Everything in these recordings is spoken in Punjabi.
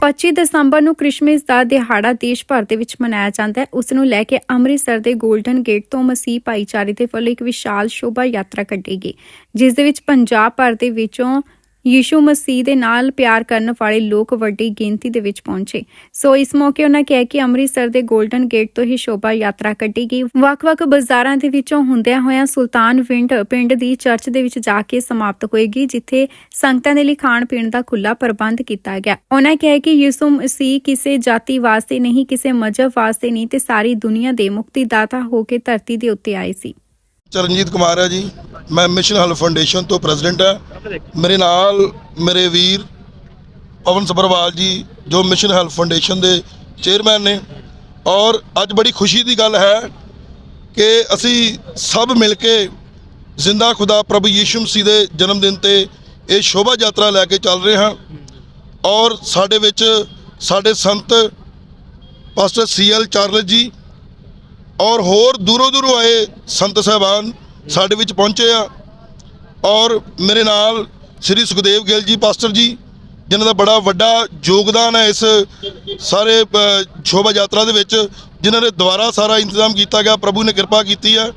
25 ਦਸੰਬਰ ਨੂੰ ਕ੍ਰਿਸਮਸ ਦਾ ਦਿਹਾੜਾ ਦੇਸ਼ ਭਰ ਦੇ ਵਿੱਚ ਮਨਾਇਆ ਜਾਂਦਾ ਹੈ। ਉਸ ਨੂੰ ਲੈ ਕੇ ਅੰਮ੍ਰਿਤਸਰ ਦੇ 골ਡਨ ਗੇਟ ਤੋਂ ਮਸੀਹ ਭਾਈਚਾਰੇ ਦੇ ਵੱਲੋਂ ਇੱਕ ਵਿਸ਼ਾਲ ਸ਼ੋਭਾ ਯਾਤਰਾ ਕੱਢੀ ਗਈ। ਜਿਸ ਦੇ ਵਿੱਚ ਪੰਜਾਬ ਭਰ ਦੇ ਵਿੱਚੋਂ ਯੀਸ਼ੂ ਮਸੀਹ ਦੇ ਨਾਲ ਪਿਆਰ ਕਰਨ ਵਾਲੇ ਲੋਕ ਵੱਡੀ ਗਿਣਤੀ ਦੇ ਵਿੱਚ ਪਹੁੰਚੇ। ਸੋ ਇਸ ਮੌਕੇ ਉਹਨਾਂ ਕਿਹਾ ਕਿ ਅੰਮ੍ਰਿਤਸਰ ਦੇ 골ਡਨ ਗੇਟ ਤੋਂ ਹੀ ਸ਼ੋਭਾ ਯਾਤਰਾ ਕੱਢੀ ਗਈ। ਵੱਖ-ਵੱਖ ਬਾਜ਼ਾਰਾਂ ਦੇ ਵਿੱਚੋਂ ਹੁੰਦਿਆਂ ਹੋਇਆਂ ਸੁਲਤਾਨ ਵਿੰਡ ਪਿੰਡ ਦੀ ਚਰਚ ਦੇ ਵਿੱਚ ਜਾ ਕੇ ਸਮਾਪਤ ਹੋਏਗੀ, ਜਿੱਥੇ ਸੰਗਤਾਂ ਦੇ ਲਈ ਖਾਣ ਪੀਣ ਦਾ ਖੁੱਲਾ ਪ੍ਰਬੰਧ ਕੀਤਾ ਗਿਆ। ਉਹਨਾਂ ਕਿਹਾ ਕਿ ਯਿਸੂ ਮਸੀਹ ਕਿਸੇ ਜਾਤੀ ਵਾਸਤੇ ਨਹੀਂ, ਕਿਸੇ ਮਜ਼ਹਬ ਵਾਸਤੇ ਨਹੀਂ ਤੇ ਸਾਰੀ ਦੁਨੀਆ ਦੇ ਮੁਕਤੀਦਾਤਾ ਹੋ ਕੇ ਧਰਤੀ ਦੇ ਉੱਤੇ ਆਏ ਸੀ। ਚਰਨਜੀਤ ਕੁਮਾਰ ਹੈ ਜੀ। ਮੈਂ ਮਿਸ਼ਨ ਹਲ ਫਾਊਂਡੇਸ਼ਨ ਤੋਂ ਪ੍ਰੈਜ਼ੀਡੈਂਟ ਹਾਂ ਮੇਰੇ ਨਾਲ ਮੇਰੇ ਵੀਰ ਪਵਨ ਸਬਰਵਾਲ ਜੀ, ਜੋ ਮਿਸ਼ਨ ਹੈਲਥ ਫਾਊਂਡੇਸ਼ਨ ਦੇ ਚੇਅਰਮੈਨ ਨੇ। ਔਰ ਅੱਜ ਬੜੀ ਖੁਸ਼ੀ ਦੀ ਗੱਲ ਹੈ ਕਿ ਅਸੀਂ ਸਭ ਮਿਲ ਕੇ ਜ਼ਿੰਦਾ ਖੁਦਾ ਪ੍ਰਭੂ ਯੀਸ਼ੂ ਮਸੀਹ ਦੇ ਜਨਮ ਦਿਨ ਤੇ ਇਹ ਸ਼ੋਭਾ ਯਾਤਰਾ ਲੈ ਕੇ ਚੱਲ ਰਹੇ ਹਾਂ। ਔਰ ਸਾਡੇ ਵਿੱਚ ਸਾਡੇ ਸੰਤ ਪਾਸਟਰ ਸੀਐਲ ਚਾਰਲਸ ਜੀ ਔਰ ਹੋਰ ਦੂਰੋਂ ਦੂਰੋਂ ਆਏ ਸੰਤ ਸਹਿਬਾਨ ਸਾਡੇ ਵਿੱਚ ਪਹੁੰਚੇ ਆ। ਔਰ ਮੇਰੇ ਨਾਲ ਸ੍ਰੀ ਸੁਖਦੇਵ ਗਿੱਲ ਜੀ, ਪਾਸਟਰ ਜੀ, ਜਿਨ੍ਹਾਂ ਦਾ ਬੜਾ ਵੱਡਾ ਯੋਗਦਾਨ ਹੈ ਇਸ ਸਾਰੇ ਸ਼ੋਭਾ ਯਾਤਰਾ ਦੇ ਵਿੱਚ, ਜਿਨ੍ਹਾਂ ਨੇ ਦੁਬਾਰਾ ਸਾਰਾ ਇੰਤਜ਼ਾਮ ਕੀਤਾ ਗਿਆ, ਪ੍ਰਭੂ ਨੇ ਕਿਰਪਾ ਕੀਤੀ ਹੈ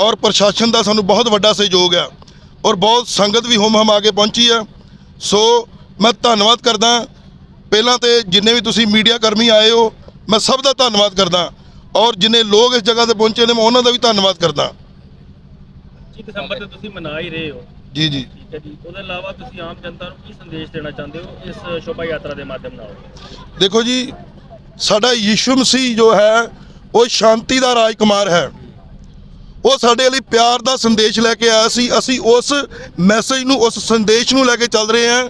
ਔਰ ਪ੍ਰਸ਼ਾਸਨ ਦਾ ਸਾਨੂੰ ਬਹੁਤ ਵੱਡਾ ਸਹਿਯੋਗ ਹੈ ਔਰ ਬਹੁਤ ਸੰਗਤ ਵੀ ਹੁਮ ਹਮ ਆ ਕੇ ਪਹੁੰਚੀ ਹੈ। ਸੋ ਮੈਂ ਧੰਨਵਾਦ ਕਰਦਾ। ਪਹਿਲਾਂ ਤੇ ਜਿੰਨੇ ਵੀ ਤੁਸੀਂ ਮੀਡੀਆ ਕਰਮੀ ਆਏ ਹੋ, ਮੈਂ ਸਭ ਦਾ ਧੰਨਵਾਦ ਕਰਦਾ। ਔਰ ਜਿੰਨੇ ਲੋਕ ਇਸ ਜਗ੍ਹਾ ਤੇ ਪਹੁੰਚੇ ਨੇ ਮੈਂ ਉਹਨਾਂ ਦਾ ਵੀ ਧੰਨਵਾਦ ਕਰਦਾ। 25 ਦਸੰਬਰ ਤੇ ਤੁਸੀਂ ਮਨਾ ਹੀ ਰਹੇ ਹੋ। ਜੀ ਜੀ। ਠੀਕ ਹੈ ਜੀ। ਉਹਦੇ ਇਲਾਵਾ ਤੁਸੀਂ ਆਮ ਜਨਤਾ ਨੂੰ ਕੀ ਸੰਦੇਸ਼ ਦੇਣਾ ਚਾਹੁੰਦੇ ਹੋ ਇਸ ਸ਼ੋਭਾ ਯਾਤਰਾ ਦੇ ਮਾਧਿਅਮ ਨਾਲ? ਦੇਖੋ ਜੀ ਸਾਡਾ ਯੀਸ਼ੂ ਮਸੀਹ ਜੋ ਹੈ ਉਹ ਸ਼ਾਂਤੀ ਦਾ ਰਾਜਕੁਮਾਰ ਹੈ। ਉਹ ਸਾਡੇ ਲਈ ਪਿਆਰ ਦਾ ਸੰਦੇਸ਼ ਲੈ ਕੇ ਆਇਆ ਸੀ। ਅਸੀਂ ਉਸ ਮੈਸੇਜ ਨੂੰ ਉਸ ਸੰਦੇਸ਼ ਨੂੰ ਲੈ ਕੇ ਚੱਲ ਰਹੇ ਹਾਂ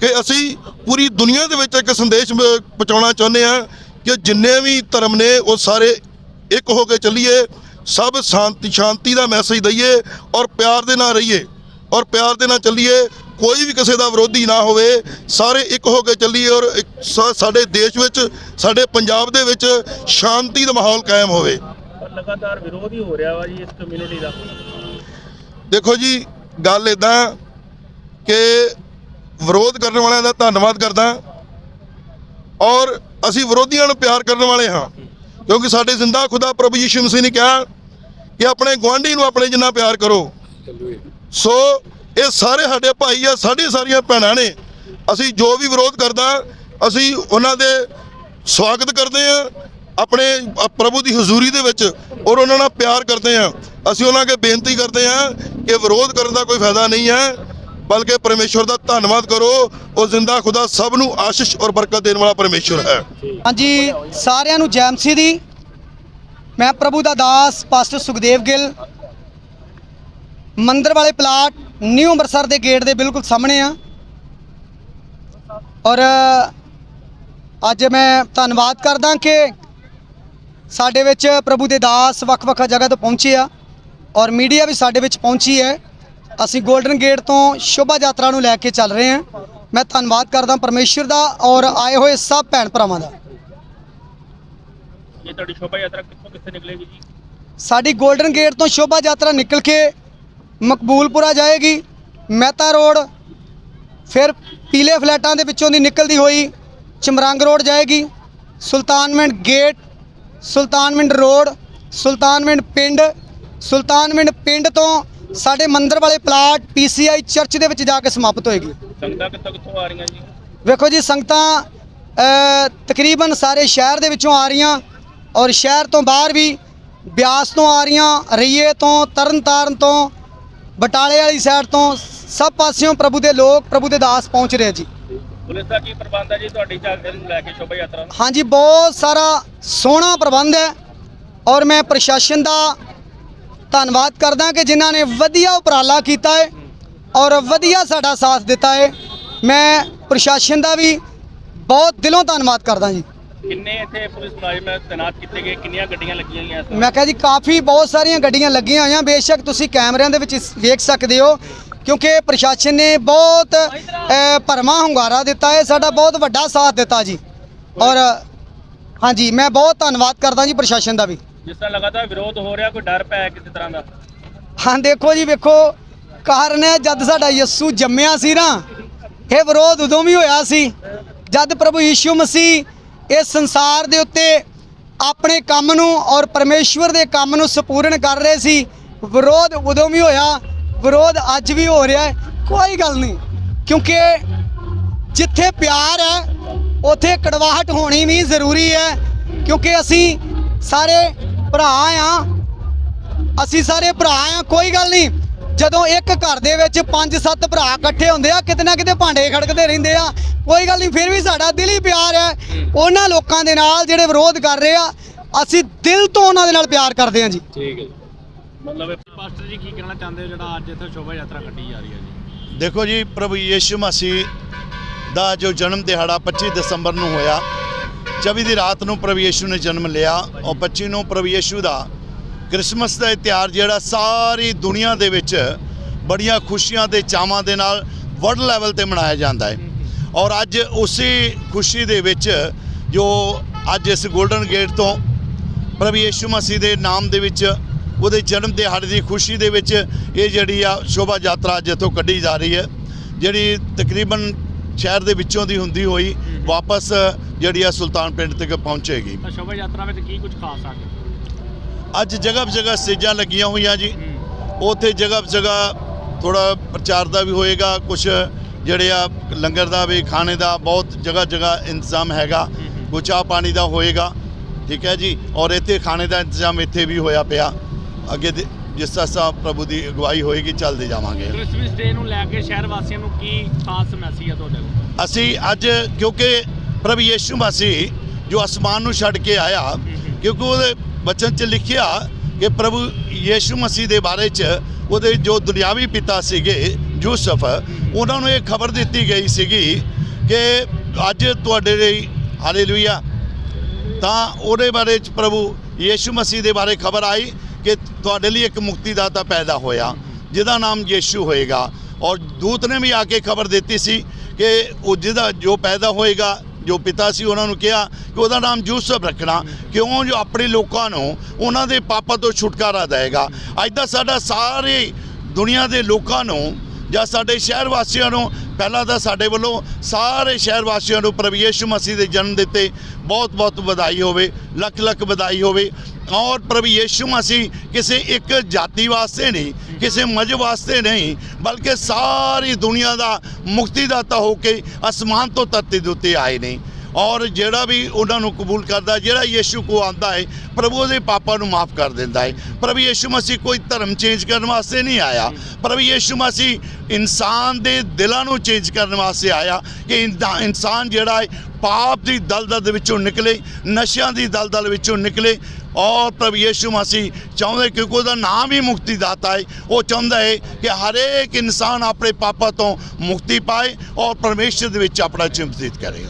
ਕਿ ਅਸੀਂ ਪੂਰੀ ਦੁਨੀਆ ਦੇ ਵਿੱਚ ਇੱਕ ਸੰਦੇਸ਼ ਪਹੁੰਚਾਉਣਾ ਚਾਹੁੰਦੇ ਹਾਂ ਕਿ ਜਿੰਨੇ ਵੀ ਧਰਮ ਨੇ ਉਹ ਸਾਰੇ ਇੱਕ ਹੋ ਕੇ ਚੱਲੀਏ ਸਭ ਸ਼ਾਂਤੀ ਸ਼ਾਂਤੀ ਦਾ ਮੈਸੇਜ ਦਈਏ ਔਰ ਪਿਆਰ ਦੇ ਨਾਲ ਰਹੀਏ ਔਰ ਪਿਆਰ ਦੇ ਨਾਲ ਚੱਲੀਏ ਕੋਈ ਵੀ ਕਿਸੇ ਦਾ ਵਿਰੋਧੀ ਨਾ ਹੋਵੇ ਸਾਰੇ ਇੱਕ ਹੋ ਕੇ ਚੱਲੀਏ ਔਰ ਸਾਡੇ ਦੇਸ਼ ਵਿੱਚ ਸਾਡੇ ਪੰਜਾਬ ਦੇ ਵਿੱਚ ਸ਼ਾਂਤੀ ਦਾ ਮਾਹੌਲ ਕਾਇਮ ਹੋਵੇ। ਲਗਾਤਾਰ ਵਿਰੋਧ ਹੀ ਹੋ ਰਿਹਾ ਵਾ ਜੀ ਇਸ ਕਮਿਊਨਿਟੀ ਦਾ। ਦੇਖੋ ਜੀ ਗੱਲ ਇਦਾਂ ਕਿ ਵਿਰੋਧ ਕਰਨ ਵਾਲਿਆਂ ਦਾ ਧੰਨਵਾਦ ਕਰਦਾ ਔਰ ਅਸੀਂ ਵਿਰੋਧੀਆਂ ਨੂੰ ਪਿਆਰ ਕਰਨ ਵਾਲੇ ਹਾਂ। ਕਿਉਂਕਿ ਸਾਡੇ ਜ਼ਿੰਦਾ ਖੁਦਾ ਪ੍ਰਭੂ ਯੀਸ਼ੂ ਮਸੀਹ ਨੇ ਕਿਹਾ ਕਿ ਆਪਣੇ ਗੁਆਂਢੀ ਨੂੰ ਆਪਣੇ ਜਿੰਨਾ ਪਿਆਰ ਕਰੋ। ਸੋ ਇਹ ਸਾਰੇ ਸਾਡੇ ਭਾਈ ਆ ਸਾਡੀ ਸਾਰੀਆਂ ਭੈਣਾਂ ਨੇ। ਅਸੀਂ ਜੋ ਵੀ ਵਿਰੋਧ ਕਰਦਾ, ਅਸੀਂ ਉਹਨਾਂ ਦੇ ਸਵਾਗਤ ਕਰਦੇ ਆ ਆਪਣੇ ਪ੍ਰਭੂ ਦੀ ਹਜ਼ੂਰੀ ਦੇ ਵਿੱਚ ਔਰ ਉਹਨਾਂ ਨਾਲ ਪਿਆਰ ਕਰਦੇ ਆ ਅਸੀਂ ਉਹਨਾਂ ਅੱਗੇ ਬੇਨਤੀ ਕਰਦੇ ਆ ਕਿ ਵਿਰੋਧ ਕਰਨ ਦਾ ਕੋਈ ਫਾਇਦਾ ਨਹੀਂ ਹੈ। ਬਲਕਿ ਪਰਮੇਸ਼ਵਰ ਦਾ ਧੰਨਵਾਦ ਕਰੋ, ਉਹ ਜ਼ਿੰਦਾ ਖੁਦਾ ਸਭ ਨੂੰ ਆਸ਼ੀਸ਼ ਔਰ ਬਰਕਤ ਦੇਣ ਵਾਲਾ ਪਰਮੇਸ਼ਵਰ ਹੈ। ਹਾਂਜੀ, ਸਾਰਿਆਂ ਨੂੰ ਜੈਮਸੀ ਦੀ। ਮੈਂ ਪ੍ਰਭੂ ਦਾ ਦਾਸ, ਪਾਸਟਰ ਸੁਖਦੇਵ ਗਿੱਲ। ਮੰਦਰ ਵਾਲੇ ਪਲਾਟ ਨਿਊ ਅੰਮ੍ਰਿਤਸਰ ਦੇ ਗੇਟ ਦੇ ਬਿਲਕੁਲ ਸਾਹਮਣੇ ਆ। ਔਰ, ਅੱਜ ਮੈਂ ਧੰਨਵਾਦ ਕਰਦਾ ਕਿ ਸਾਡੇ ਵਿੱਚ ਪ੍ਰਭੂ ਦੇ ਦਾਸ ਵੱਖ-ਵੱਖ ਜਗ੍ਹਾ ਤੋਂ ਪਹੁੰਚੇ ਆ। ਔਰ ਮੀਡੀਆ ਵੀ ਸਾਡੇ ਵਿੱਚ ਪਹੁੰਚੀ ਹੈ। ਅਸੀਂ 골ਡਨ ਗੇਟ ਤੋਂ ਸ਼ੋਭਾ ਯਾਤਰਾ ਨੂੰ ਲੈ ਕੇ ਚੱਲ ਰਹੇ ਹਾਂ। ਮੈਂ ਧੰਨਵਾਦ ਕਰਦਾ ਪਰਮੇਸ਼ਰ ਦਾ ਔਰ ਆਏ ਹੋਏ ਸਭ ਭੈਣ ਭਰਾਵਾਂ ਦਾ। ਇਹ ਤੁਹਾਡੀ ਸ਼ੋਭਾ ਯਾਤਰਾ ਕਿੱਥੋਂ ਕਿੱਥੇ ਨਿਕਲੇਗੀ ਜੀ? ਸਾਡੀ 골ਡਨ ਗੇਟ ਤੋਂ ਸ਼ੋਭਾ ਯਾਤਰਾ ਨਿਕਲ ਕੇ ਮਕਬੂਲਪੁਰਾ ਜਾਏਗੀ ਮਹਿਤਾ ਰੋਡ ਫਿਰ ਪੀਲੇ ਫਲੈਟਾਂ ਦੇ ਵਿੱਚੋਂ ਦੀ ਨਿਕਲਦੀ ਹੋਈ ਚਮਰੰਗ ਰੋਡ ਜਾਏਗੀ ਸੁਲਤਾਨਵਿੰਡ ਗੇਟ ਸੁਲਤਾਨਵਿੰਡ ਰੋਡ ਸੁਲਤਾਨਵਿੰਡ ਪਿੰਡ ਸੁਲਤਾਨਵਿੰਡ ਪਿੰਡ ਤੋਂ ਸਾਡੇ ਮੰਦਰ ਵਾਲੇ ਪਲਾਟ ਪੀਸੀਆਈ ਚਰਚ ਦੇ ਵਿੱਚ ਜਾ ਕੇ ਸਮਾਪਤ ਹੋਏਗੀ। ਸੰਗਤਾਂ ਕਿੱਥੋਂ ਕਿੱਥੋਂ ਆ ਰਹੀਆਂ ਜੀ? ਵੇਖੋ ਜੀ ਸੰਗਤਾਂ ਤਕਰੀਬਨ ਸਾਰੇ ਸ਼ਹਿਰ ਦੇ ਵਿੱਚੋਂ ਆ ਰਹੀਆਂ ਔਰ ਸ਼ਹਿਰ ਤੋਂ ਬਾਹਰ ਵੀ ਬਿਆਸ ਤੋਂ ਆ ਰਹੀਆਂ ਰਈਏ ਤੋਂ ਤਰਨਤਾਰਨ ਤੋਂ ਬਟਾਲੇ ਵਾਲੀ ਸਾਈਡ ਤੋਂ ਸਭ ਪਾਸਿਓਂ ਪ੍ਰਭੂ ਦੇ ਲੋਕ ਪ੍ਰਭੂ ਦੇ ਦਾਸ ਪਹੁੰਚ ਰਹੇ ਜੀ। ਪੁਲਿਸ ਦਾ ਕੀ ਪ੍ਰਬੰਧ ਹੈ ਜੀ ਤੁਹਾਡੀ ਝਾਕ ਨੂੰ ਲੈ ਕੇ ਸ਼ੋਭਾ ਯਾਤਰਾ ਨੂੰ? ਹਾਂਜੀ ਬਹੁਤ ਸਾਰਾ ਸੋਹਣਾ ਪ੍ਰਬੰਧ ਹੈ ਔਰ ਮੈਂ ਪ੍ਰਸ਼ਾਸਨ ਦਾ ਧੰਨਵਾਦ ਕਰਦਾ ਕਿ ਜਿਨ੍ਹਾਂ ਨੇ ਵਧੀਆ ਉਪਰਾਲਾ ਕੀਤਾ ਹੈ ਔਰ ਵਧੀਆ ਸਾਡਾ ਸਾਥ ਦਿੱਤਾ ਹੈ। ਮੈਂ ਪ੍ਰਸ਼ਾਸਨ ਦਾ ਵੀ ਬਹੁਤ ਦਿਲੋਂ ਧੰਨਵਾਦ ਕਰਦਾ ਜੀ। ਕਿੰਨੇ ਇੱਥੇ ਪੁਲਿਸ ਮੁਲਾਜ਼ਮ ਤੈਨਾਤ ਕੀਤੇ ਗਏ? ਕਿੰਨੀਆਂ ਗੱਡੀਆਂ ਲੱਗੀਆਂ ਹੋਈਆਂ ਇਸ ਮੈਂ ਕਿਹਾ ਜੀ ਕਾਫੀ ਬਹੁਤ ਸਾਰੀਆਂ ਗੱਡੀਆਂ ਲੱਗੀਆਂ ਹੋਈਆਂ। ਬੇਸ਼ੱਕ ਤੁਸੀਂ ਕੈਮਰਿਆਂ ਦੇ ਵਿੱਚ ਇਸ- ਵੇਖ ਸਕਦੇ ਹੋ ਕਿਉਂਕਿ ਪ੍ਰਸ਼ਾਸਨ ਨੇ ਬਹੁਤ ਅ, ਭਰਵਾਂ ਹੁੰਗਾਰਾ ਦਿੱਤਾ ਹੈ। ਸਾਡਾ ਬਹੁਤ ਵੱਡਾ ਸਾਥ ਦਿੱਤਾ ਜੀ। ਔਰ ਹਾਂਜੀ ਮੈਂ ਬਹੁਤ ਧੰਨਵਾਦ ਕਰਦਾ ਜੀ ਪ੍ਰਸ਼ਾਸਨ ਦਾ ਵੀ। ਜਿਸ ਤਰ੍ਹਾਂ ਲਗਾਤਾਰ ਵਿਰੋਧ ਹੋ ਰਿਹਾ, ਕੋਈ ਡਰ ਪੈ ਕਿਸੇ ਤਰ੍ਹਾਂ ਦਾ? ਹਾਂ, ਦੇਖੋ ਜੀ, ਵੇਖੋ, ਕਾਰਨ ਹੈ, ਜਦ ਸਾਡਾ ਯਿਸੂ ਜੰਮਿਆ ਸੀ ਨਾ, ਇਹ ਵਿਰੋਧ ਉਦੋਂ ਵੀ ਹੋਇਆ ਸੀ, ਜਦ ਪ੍ਰਭੂ ਯੀਸ਼ੂ ਮਸੀਹ ਇਸ ਸੰਸਾਰ ਦੇ ਉੱਤੇ ਆਪਣੇ ਕੰਮ ਨੂੰ ਔਰ ਪਰਮੇਸ਼ਵਰ ਦੇ ਕੰਮ ਨੂੰ ਸੰਪੂਰਨ ਕਰ ਰਹੇ ਸੀ, ਵਿਰੋਧ ਉਦੋਂ ਵੀ ਹੋਇਆ, ਵਿਰੋਧ ਅੱਜ ਵੀ ਹੋ ਰਿਹਾ ਹੈ, ਕੋਈ ਗੱਲ ਨਹੀਂ, ਕਿਉਂਕਿ ਜਿੱਥੇ ਪਿਆਰ ਹੈ, ਉੱਥੇ ਕੜਵਾਹਟ ਹੋਣੀ ਵੀ ਜ਼ਰੂਰੀ ਹੈ, ਕਿਉਂਕਿ ਅਸੀਂ ਸਾਰੇ ਭਰਾ ਆ। ਅਸੀਂ ਸਾਰੇ ਭਰਾ ਆ ਕੋਈ ਗੱਲ ਨਹੀਂ। ਜਦੋਂ ਇੱਕ ਘਰ ਦੇ ਵਿੱਚ 5-7 ਭਰਾ ਇਕੱਠੇ ਹੁੰਦੇ ਆ ਕਿਤੇ ਨਾ ਕਿਤੇ ਭਾਂਡੇ ਖੜਕਦੇ ਰਹਿੰਦੇ ਆ। ਕੋਈ ਗੱਲ ਨਹੀਂ ਫਿਰ ਵੀ ਸਾਡਾ ਦਿਲੀ ਪਿਆਰ ਹੈ। ਉਹਨਾਂ ਲੋਕਾਂ ਦੇ ਨਾਲ ਜਿਹੜੇ ਵਿਰੋਧ ਕਰ ਰਹੇ ਆ ਅਸੀਂ ਦਿਲ ਤੋਂ ਉਹਨਾਂ ਦੇ ਨਾਲ ਪਿਆਰ ਕਰਦੇ ਆ ਜੀ। ਠੀਕ ਹੈ ਮਤਲਬ ਪਾਸਟਰ ਜੀ ਕੀ ਕਹਿਣਾ ਚਾਹੁੰਦੇ ਹੋ ਜਿਹੜਾ ਅੱਜ ਇੱਥੇ ਸ਼ੋਭਾ ਯਾਤਰਾ ਕੱਢੀ ਜਾ ਰਹੀ ਹੈ ਜੀ? ਦੇਖੋ ਜੀ ਪ੍ਰਭੂ ਯੀਸ਼ੂ ਮਸੀਹ ਦਾ ਜੋ ਜਨਮ ਦਿਹਾੜਾ 25 ਦਸੰਬਰ ਨੂੰ ਹੋਇਆ 24 ਦੀ ਰਾਤ ਨੂੰ ਪ੍ਰਭੂ ਯੀਸ਼ੂ ਨੇ ਜਨਮ ਲਿਆ ਔਰ 25 ਨੂੰ ਪ੍ਰਭੂ ਯੀਸ਼ੂ ਦਾ ਕ੍ਰਿਸਮਸ ਦਾ ਤਿਉਹਾਰ ਜਿਹੜਾ ਸਾਰੀ ਦੁਨੀਆ ਦੇ ਵਿੱਚ ਬੜੀਆਂ ਖੁਸ਼ੀਆਂ ਤੇ ਚਾਵਾਂ ਦੇ ਨਾਲ ਵਰਲਡ ਲੈਵਲ ਤੇ ਮਨਾਇਆ ਜਾਂਦਾ ਹੈ। ਔਰ ਅੱਜ ਉਸੇ ਖੁਸ਼ੀ ਦੇ ਵਿੱਚ ਜੋ ਅੱਜ ਇਸ 골ਡਨ ਗੇਟ ਤੋਂ ਪ੍ਰਭੂ ਯੀਸ਼ੂ ਮਸੀਹ ਦੇ ਨਾਮ ਦੇ ਵਿੱਚ ਉਹਦੇ ਜਨਮ ਦਿਹਾੜੇ ਦੀ ਖੁਸ਼ੀ ਦੇ ਵਿੱਚ ਇਹ ਜਿਹੜੀ ਆ ਸ਼ੋਭਾ ਯਾਤਰਾ ਅੱਜ ਇੱਥੋਂ ਕੱਢੀ ਜਾ ਰਹੀ ਹੈ। ਜਿਹੜੀ ਤਕਰੀਬਨ ਸ਼ਹਿਰ ਦੇ ਵਿੱਚੋਂ ਦੀ ਹੁੰਦੀ ਹੋਈ ਵਾਪਸ ਜਿਹੜੀ ਆ ਸੁਲਤਾਨ ਪਿੰਡ ਤੱਕ ਪਹੁੰਚੇਗੀ। ਤਾਂ ਸ਼ੋਭਾ ਯਾਤਰਾ ਵਿੱਚ ਕੀ ਕੁਝ ਖਾਸ ਆ? ਅੱਜ ਜਗ੍ਹਾ ਜਗ੍ਹਾ ਸਟੇਜਾਂ ਲੱਗੀਆਂ ਹੋਈਆਂ ਜੀ। ਉੱਥੇ ਜਗ੍ਹਾ ਜਗ੍ਹਾ ਥੋੜਾ ਪ੍ਰਚਾਰ ਦਾ ਵੀ ਹੋਏਗਾ। ਕੁਝ ਜਿਹੜੇ ਆ ਲੰਗਰ ਦਾ ਵੀ ਖਾਣੇ ਦਾ ਬਹੁਤ ਜਗ੍ਹਾ ਜਗ੍ਹਾ ਇੰਤਜ਼ਾਮ ਹੈਗਾ। ਕੋਈ ਚਾਹ ਪਾਣੀ ਦਾ ਹੋਏਗਾ। ਠੀਕ ਹੈ ਜੀ? ਔਰ ਇੱਥੇ ਖਾਣੇ ਦਾ ਇੰਤਜ਼ਾਮ ਇੱਥੇ ਵੀ ਹੋਇਆ ਪਿਆ। ਅੱਗੇ ਦੇ- ਜਿਸ ਤਰ੍ਹਾਂ ਪ੍ਰਭੂ ਦੀ ਅਗਵਾਈ ਹੋਏਗੀ ਚੱਲਦੇ ਜਾਵਾਂਗੇ। ਕ੍ਰਿਸਮਸ ਡੇ ਨੂੰ ਲੈ ਕੇ ਸ਼ਹਿਰ ਵਾਸੀਆਂ ਨੂੰ ਕੀ ਖਾਸ ਮੈਸੇਜ ਹੈ ਤੁਹਾਡੇ ਕੋਲ? ਅਸੀਂ ਅੱਜ ਕਿਉਂਕਿ ਪ੍ਰਭੂ ਯੀਸ਼ੂ ਮਸੀਹ ਜੋ ਅਸਮਾਨ ਨੂੰ ਛੱਡ ਕੇ ਆਇਆ ਕਿਉਂਕਿ ਉਹਦੇ ਬਚਨ 'ਚ ਲਿਖਿਆ ਕਿ ਪ੍ਰਭੂ ਯੀਸ਼ੂ ਮਸੀਹ ਦੇ ਬਾਰੇ 'ਚ ਉਹਦੇ ਜੋ ਦੁਨਿਆਵੀ ਪਿਤਾ ਸੀਗੇ ਯੂਸਫ ਉਹਨਾਂ ਨੂੰ ਇਹ ਖਬਰ ਦਿੱਤੀ ਗਈ ਸੀਗੀ ਕਿ ਅੱਜ ਤੁਹਾਡੇ ਲਈ ਹਾਲੇਲੂਇਆ ਤਾਂ ਉਹਦੇ ਬਾਰੇ 'ਚ ਪ੍ਰਭੂ ਯੀਸ਼ੂ ਮਸੀਹ ਦੇ ਬਾਰੇ ਖਬਰ ਆਈ ਤੁਹਾਡੇ ਲਈ ਇੱਕ ਮੁਕਤੀਦਾਤਾ ਪੈਦਾ ਹੋਇਆ, ਜਿਹਦਾ ਨਾਮ ਯੀਸ਼ੂ ਹੋਏਗਾ। ਔਰ ਦੂਤ ਨੇ ਵੀ ਆ ਕੇ ਖਬਰ ਦਿੱਤੀ ਸੀ ਕਿ ਉਹ ਜਿਹਦਾ ਜੋ ਪੈਦਾ ਹੋਏਗਾ, ਜੋ ਪਿਤਾ ਸੀ, ਉਹਨਾਂ ਨੂੰ ਕਿਹਾ ਕਿ ਉਹਦਾ ਨਾਮ ਯੂਸਫ ਰੱਖਣਾ, ਕਿਉਂ ਜੋ ਆਪਣੇ ਲੋਕਾਂ ਨੂੰ ਉਹਨਾਂ ਦੇ ਪਾਪਾਂ ਤੋਂ ਛੁਟਕਾਰਾ ਦੇਵੇਗਾ। ਅੱਜ ਦਾ ਸਾਡਾ ਸਾਰੇ ਦੁਨੀਆ ਦੇ ਲੋਕਾਂ ਨੂੰ ਜਾਂ ਸਾਡੇ ਸ਼ਹਿਰ ਵਾਸੀਆਂ ਨੂੰ, ਪਹਿਲਾਂ ਤਾਂ ਸਾਡੇ ਵੱਲੋਂ ਸਾਰੇ ਸ਼ਹਿਰ ਵਾਸੀਆਂ ਨੂੰ ਪ੍ਰਭੂ ਯੇਸ਼ੂ ਮਸੀਹ ਦੇ ਜਨਮ ਦਿੱਤੇ। ਬਹੁਤ ਬਹੁਤ ਵਧਾਈ ਹੋਵੇ ਲੱਖ ਲੱਖ ਵਧਾਈ ਹੋਵੇ। ਔਰ ਪ੍ਰਭੂ ਯੀਸ਼ੂ ਮਸੀਹ? ਕਿਸੇ ਇੱਕ ਜਾਤੀ ਵਾਸਤੇ ਨਹੀਂ, ਕਿਸੇ ਮਜ਼ਹਬ ਵਾਸਤੇ ਨਹੀਂ, ਬਲਕਿ ਸਾਰੀ ਦੁਨੀਆ ਦਾ ਮੁਕਤੀਦਾਤਾ ਹੋ ਕੇ ਅਸਮਾਨ ਤੋਂ ਧਰਤੀ ਦੇ ਉੱਤੇ ਆਏ ਨੇ। ਔਰ ਜਿਹੜਾ ਵੀ ਉਹਨਾਂ ਨੂੰ ਕਬੂਲ ਕਰਦਾ, ਜਿਹੜਾ ਯੀਸ਼ੂ ਕੋ ਆਂਦਾ ਹੈ, ਪ੍ਰਭੂ ਉਹਦੇ ਪਾਪਾਂ ਨੂੰ ਮਾਫ ਕਰ ਦਿੰਦਾ ਹੈ। ਪ੍ਰਭੂ ਯੀਸ਼ੂ ਮਸੀਹ ਕੋਈ ਧਰਮ ਚੇਂਜ ਕਰਨ ਵਾਸਤੇ ਨਹੀਂ ਆਇਆ। ਪ੍ਰਭੂ ਯੀਸ਼ੂ ਮਸੀਹ ਇਨਸਾਨ ਦੇ ਦਿਲਾਂ ਨੂੰ ਚੇਂਜ ਕਰਨ ਵਾਸਤੇ ਆਇਆ ਕਿ ਇਨਦਾ- ਇਨਸਾਨ ਜਿਹੜਾ ਹੈ, ਪਾਪ ਦੀ ਦਲਦਲ ਦੇ ਵਿੱਚੋਂ ਨਿਕਲੇ, ਨਸ਼ਿਆਂ ਦੀ ਦਲਦਲ ਵਿੱਚੋਂ ਨਿਕਲੇ ਔਰ ਪ੍ਰਭੂ ਯੀਸ਼ੂ ਮਸੀਹ ਚਾਹੁੰਦੇ ਕਿਉਂਕਿ ਉਹਦਾ ਨਾਮ ਹੀ ਮੁਕਤੀ ਦਾਤਾ ਹੈ। ਉਹ ਚਾਹੁੰਦਾ ਹੈ ਕਿ ਹਰੇਕ ਇਨਸਾਨ ਆਪਣੇ ਪਾਪਾਂ ਤੋਂ ਮੁਕਤੀ ਪਾਏ ਔਰ ਪਰਮੇਸ਼ਰ ਦੇ ਵਿੱਚ ਆਪਣਾ ਚਿੰਤਿਤ ਕਰੇ।